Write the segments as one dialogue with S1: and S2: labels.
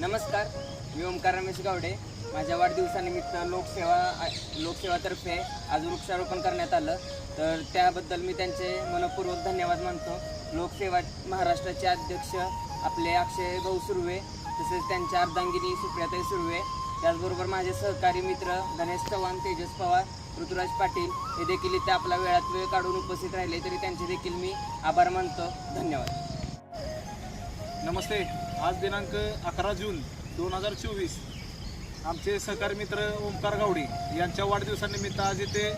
S1: नमस्कार मी ओमकार रमेश गावडे. माझ्या वाढदिवसानिमित्त लोकसेवा लोकसेवातर्फे आज वृक्षारोपण करण्यात आलं. तर त्याबद्दल मी त्यांचे मनपूर्वक धन्यवाद मानतो. लोकसेवा महाराष्ट्राचे अध्यक्ष आपले अक्षय भाऊ सुर्वे तसेच त्यांच्या अर्धांगिनी सुप्रियाताई सुर्वे त्याचबरोबर माझे सहकारी मित्र गणेश चव्हाण तेजस पवार ऋतुराज पाटील हे देखील इथे आपला वेळात वेळ काढून उपस्थित राहिले. तरी त्यांचे देखील मी आभार मानतो. धन्यवाद.
S2: नमस्ते. आज दिनांक अकरा जून दोन हजार चोवीस. आमचे सहकारी मित्र ओंकार गावडे यांच्या वाढदिवसानिमित्त आज इथे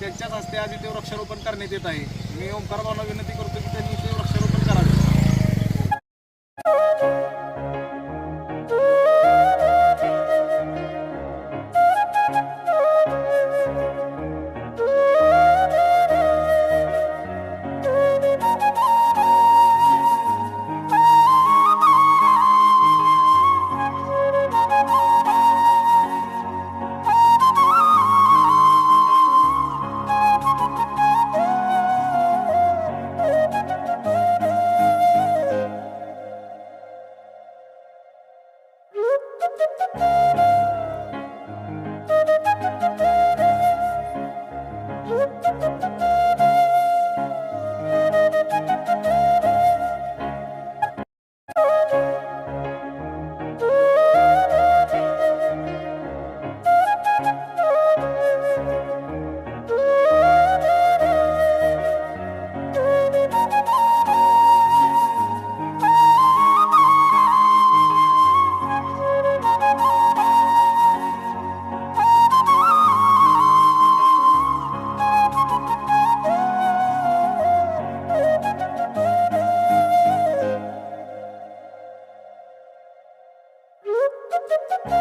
S2: त्यांच्याच हस्ते आज इथे वृक्षारोपण करण्यात येत आहे. मी ओंकार भावना विनंती करतो की त्यांनी Thank you. Thank you.